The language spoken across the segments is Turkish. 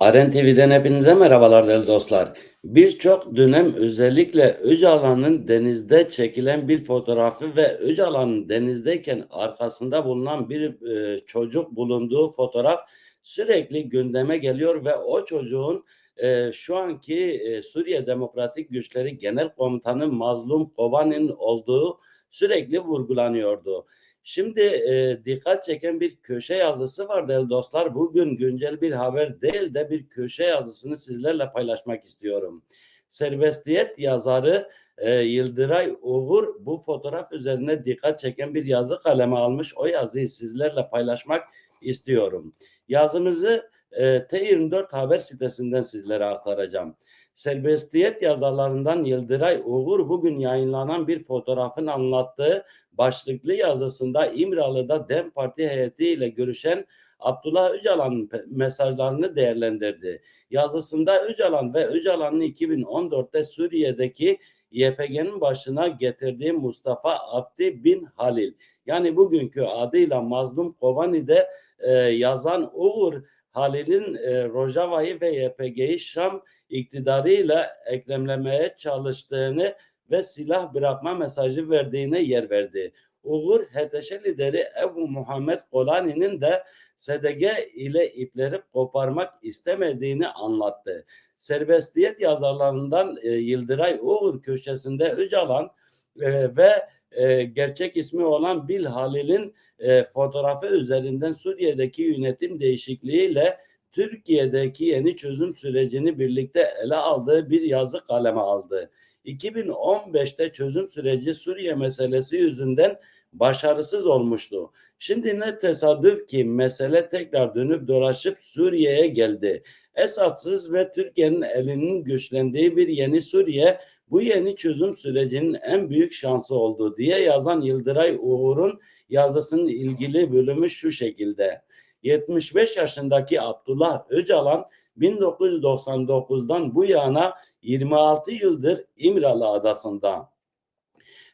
Aren TV'den hepinize merhabalar değerli dostlar. Birçok dönem özellikle Öcalan'ın denizde çekilen bir fotoğrafı ve Öcalan'ın denizdeyken arkasında bulunan bir e, çocuk bulunduğu fotoğraf sürekli gündeme geliyor ve o çocuğun e, şu anki e, Suriye Demokratik Güçleri Genel Komutanı Mazlum Kobani'nin olduğu sürekli vurgulanıyordu. Şimdi e, dikkat çeken bir köşe yazısı var değerli dostlar. Bugün güncel bir haber değil de bir köşe yazısını sizlerle paylaşmak istiyorum. Serbestiyet yazarı e, Yıldıray Uğur bu fotoğraf üzerine dikkat çeken bir yazı kaleme almış. O yazıyı sizlerle paylaşmak istiyorum. Yazımızı e, T24 haber sitesinden sizlere aktaracağım. Serbestiyet yazarlarından Yıldıray Uğur bugün yayınlanan bir fotoğrafın anlattığı başlıklı yazısında İmralı'da DEM Parti heyetiyle görüşen Abdullah Öcalan'ın mesajlarını değerlendirdi. Yazısında Öcalan ve Öcalan'ın 2014'te Suriye'deki YPG'nin başına getirdiği Mustafa Abdi bin Halil yani bugünkü adıyla Mazlum Kobani'de e, yazan Uğur Halil'in e, Rojava'yı ve YPG'yi Şam iktidarıyla eklemlemeye çalıştığını ve silah bırakma mesajı verdiğine yer verdi. Uğur HTŞ lideri Ebu Muhammed Kolani'nin de SDG ile ipleri koparmak istemediğini anlattı. Serbestiyet yazarlarından e, Yıldıray Uğur köşesinde Öcalan e, ve e, gerçek ismi olan Bil Halil'in e, fotoğrafı üzerinden Suriye'deki yönetim değişikliğiyle Türkiye'deki yeni çözüm sürecini birlikte ele aldığı bir yazı kaleme aldı. 2015'te çözüm süreci Suriye meselesi yüzünden başarısız olmuştu. Şimdi ne tesadüf ki mesele tekrar dönüp dolaşıp Suriye'ye geldi. Esatsız ve Türkiye'nin elinin güçlendiği bir yeni Suriye bu yeni çözüm sürecinin en büyük şansı oldu diye yazan Yıldıray Uğur'un yazısının ilgili bölümü şu şekilde. 75 yaşındaki Abdullah Öcalan 1999'dan bu yana 26 yıldır İmralı Adası'nda.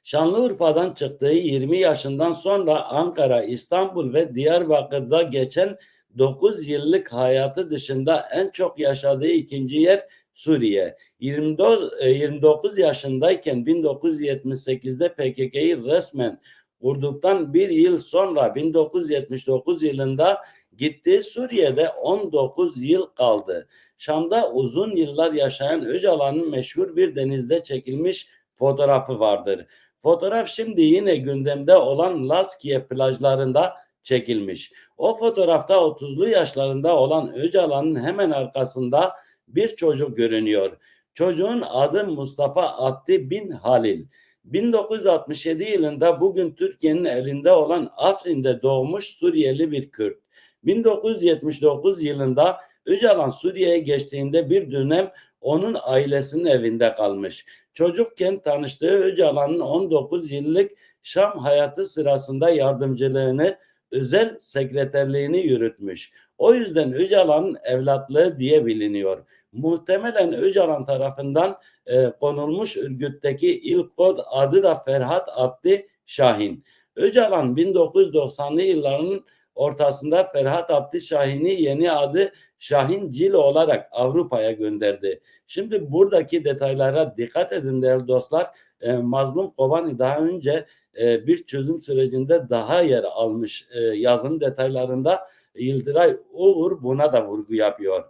Şanlıurfa'dan çıktığı 20 yaşından sonra Ankara, İstanbul ve Diyarbakır'da geçen 9 yıllık hayatı dışında en çok yaşadığı ikinci yer Suriye. 29, 29 yaşındayken 1978'de PKK'yı resmen kurduktan bir yıl sonra 1979 yılında gitti Suriye'de 19 yıl kaldı. Şam'da uzun yıllar yaşayan Öcalan'ın meşhur bir denizde çekilmiş fotoğrafı vardır. Fotoğraf şimdi yine gündemde olan Laskiye plajlarında çekilmiş. O fotoğrafta 30'lu yaşlarında olan Öcalan'ın hemen arkasında bir çocuk görünüyor. Çocuğun adı Mustafa Abdi bin Halil. 1967 yılında bugün Türkiye'nin elinde olan Afrin'de doğmuş Suriyeli bir Kürt. 1979 yılında Öcalan Suriye'ye geçtiğinde bir dönem onun ailesinin evinde kalmış. Çocukken tanıştığı Öcalan'ın 19 yıllık Şam hayatı sırasında yardımcılığını, özel sekreterliğini yürütmüş. O yüzden Öcalan'ın evlatlığı diye biliniyor. Muhtemelen Öcalan tarafından e, konulmuş örgütteki ilk kod adı da Ferhat Abdi Şahin. Öcalan 1990'lı yılların ortasında Ferhat Abdi Şahin'i yeni adı Şahin Cilo olarak Avrupa'ya gönderdi. Şimdi buradaki detaylara dikkat edin değerli dostlar. E, Mazlum Kobani daha önce e, bir çözüm sürecinde daha yer almış e, yazının detaylarında Yıldıray Uğur buna da vurgu yapıyor.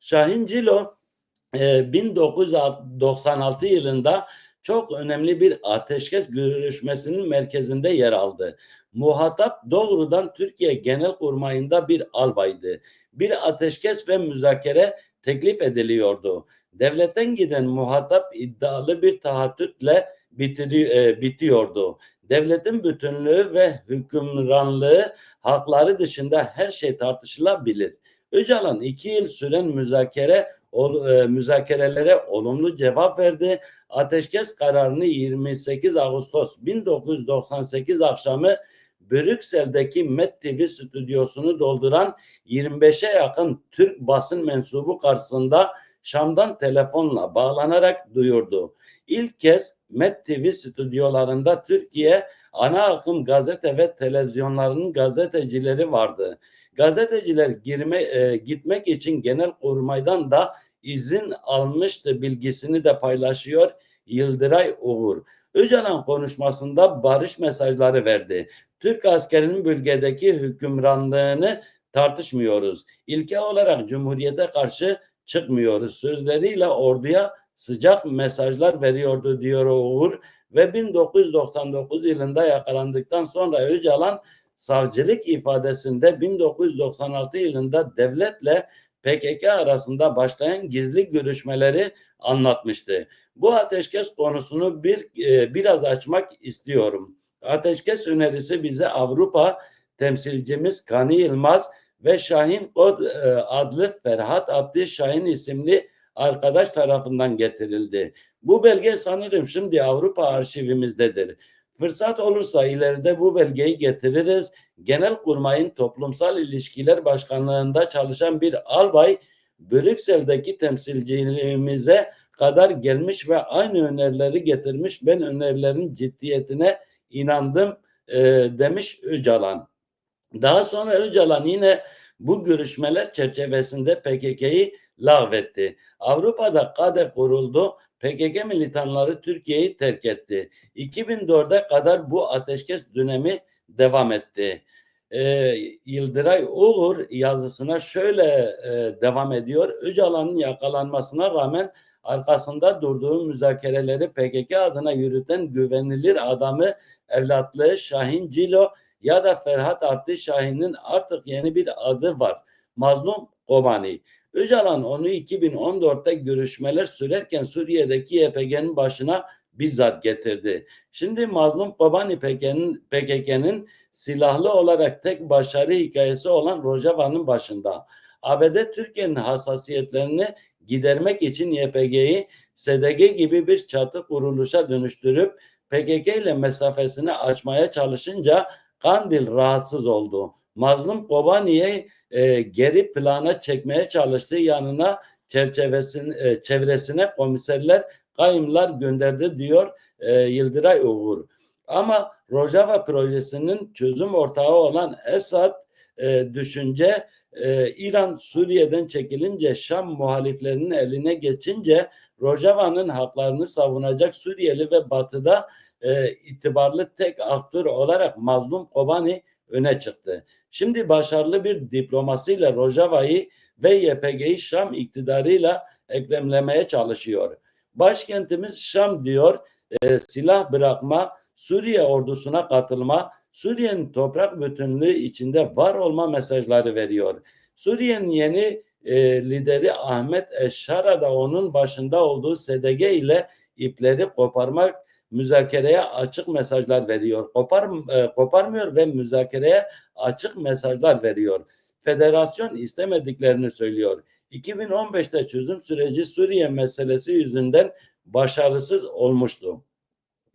Şahin Cilo e, 1996 yılında çok önemli bir ateşkes görüşmesinin merkezinde yer aldı. Muhatap doğrudan Türkiye Genel Kurmayı'nda bir albaydı. Bir ateşkes ve müzakere teklif ediliyordu. Devletten giden muhatap iddialı bir tahattütle bitiri, e, bitiyordu. Devletin bütünlüğü ve hükümranlığı hakları dışında her şey tartışılabilir. Öcalan iki yıl süren müzakere o, e, müzakerelere olumlu cevap verdi. Ateşkes kararını 28 Ağustos 1998 akşamı Brüksel'deki Met TV stüdyosunu dolduran 25'e yakın Türk basın mensubu karşısında Şam'dan telefonla bağlanarak duyurdu. İlk kez Met TV stüdyolarında Türkiye ana akım gazete ve televizyonlarının gazetecileri vardı. Gazeteciler girme, e, gitmek için genel kurmaydan da izin almıştı bilgisini de paylaşıyor Yıldıray Uğur. Öcalan konuşmasında barış mesajları verdi. Türk askerinin bölgedeki hükümranlığını tartışmıyoruz. İlke olarak Cumhuriyete karşı çıkmıyoruz. Sözleriyle orduya sıcak mesajlar veriyordu diyor Uğur ve 1999 yılında yakalandıktan sonra Öcalan savcılık ifadesinde 1996 yılında devletle PKK arasında başlayan gizli görüşmeleri anlatmıştı. Bu ateşkes konusunu bir e, biraz açmak istiyorum. Ateşkes önerisi bize Avrupa temsilcimiz Kani Yılmaz ve Şahin Kod e, adlı Ferhat Abdi Şahin isimli arkadaş tarafından getirildi. Bu belge sanırım şimdi Avrupa arşivimizdedir. Fırsat olursa ileride bu belgeyi getiririz. Genelkurmay'ın Toplumsal İlişkiler Başkanlığında çalışan bir albay Brüksel'deki temsilciliğimize kadar gelmiş ve aynı önerileri getirmiş. Ben önerilerin ciddiyetine inandım e, demiş Öcalan. Daha sonra Öcalan yine bu görüşmeler çerçevesinde PKK'yı lağvetti. Avrupa'da KADE kuruldu. PKK militanları Türkiye'yi terk etti. 2004'e kadar bu ateşkes dönemi devam etti. Ee, Yıldıray Uğur yazısına şöyle e, devam ediyor. Öcalan'ın yakalanmasına rağmen arkasında durduğu müzakereleri PKK adına yürüten güvenilir adamı evlatlığı Şahin Cilo ya da Ferhat Abdi Şahin'in artık yeni bir adı var. Mazlum Kobani. Öcalan onu 2014'te görüşmeler sürerken Suriye'deki YPG'nin başına bizzat getirdi. Şimdi Mazlum Kobani PKK'nın silahlı olarak tek başarı hikayesi olan Rojava'nın başında. ABD Türkiye'nin hassasiyetlerini gidermek için YPG'yi SDG gibi bir çatı kuruluşa dönüştürüp PKK ile mesafesini açmaya çalışınca Kandil rahatsız oldu. Mazlum Kobani'yi e, geri plana çekmeye çalıştığı yanına çerçevesine, e, çevresine komiserler, kayımlar gönderdi diyor e, Yıldıray Uğur. Ama Rojava projesinin çözüm ortağı olan Esad e, düşünce e, İran Suriye'den çekilince Şam muhaliflerinin eline geçince Rojava'nın haklarını savunacak Suriyeli ve Batı'da e, itibarlı tek aktör olarak Mazlum Kobani öne çıktı. Şimdi başarılı bir diplomasıyla Rojava'yı ve YPG'yi Şam iktidarıyla eklemlemeye çalışıyor. Başkentimiz Şam diyor, e, silah bırakma, Suriye ordusuna katılma, Suriye'nin toprak bütünlüğü içinde var olma mesajları veriyor. Suriye'nin yeni e, lideri Ahmet Eşara da onun başında olduğu SDG ile ipleri koparmak müzakereye açık mesajlar veriyor. Kopar, e, koparmıyor ve müzakereye açık mesajlar veriyor. Federasyon istemediklerini söylüyor. 2015'te çözüm süreci Suriye meselesi yüzünden başarısız olmuştu.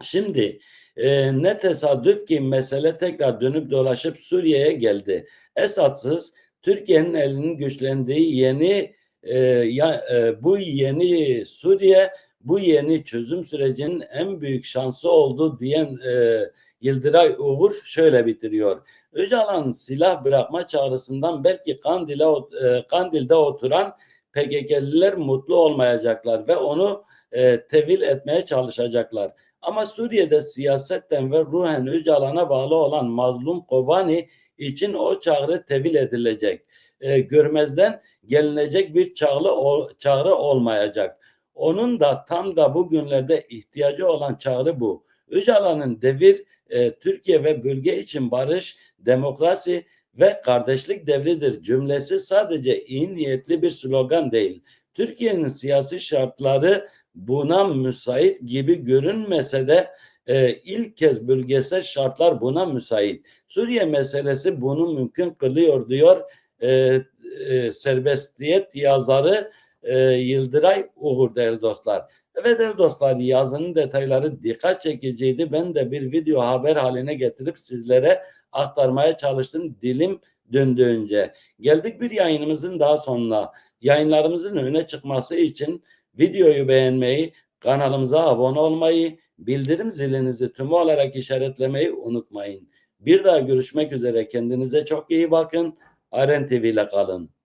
Şimdi e, ne tesadüf ki mesele tekrar dönüp dolaşıp Suriye'ye geldi. Esatsız Türkiye'nin elinin güçlendiği yeni e, ya, e, bu yeni Suriye bu yeni çözüm sürecinin en büyük şansı oldu diyen e, Yıldıray Uğur şöyle bitiriyor. Öcalan silah bırakma çağrısından belki Kandil'e, e, Kandil'de oturan PKK'liler mutlu olmayacaklar ve onu e, tevil etmeye çalışacaklar. Ama Suriye'de siyasetten ve ruhen Öcalan'a bağlı olan mazlum Kobani için o çağrı tevil edilecek. E, görmezden gelinecek bir çağrı, o, çağrı olmayacak. Onun da tam da bugünlerde ihtiyacı olan çağrı bu. Öcalan'ın devir e, Türkiye ve bölge için barış, demokrasi ve kardeşlik devridir cümlesi sadece iyi niyetli bir slogan değil. Türkiye'nin siyasi şartları buna müsait gibi görünmese de e, ilk kez bölgesel şartlar buna müsait. Suriye meselesi bunu mümkün kılıyor diyor e, e, serbestiyet yazarı e, Yıldıray Uğur değerli dostlar. Evet değerli dostlar yazının detayları dikkat çekiciydi. Ben de bir video haber haline getirip sizlere aktarmaya çalıştım dilim döndüğünce. Geldik bir yayınımızın daha sonuna. Yayınlarımızın öne çıkması için videoyu beğenmeyi, kanalımıza abone olmayı, bildirim zilinizi tüm olarak işaretlemeyi unutmayın. Bir daha görüşmek üzere. Kendinize çok iyi bakın. Aren TV ile kalın.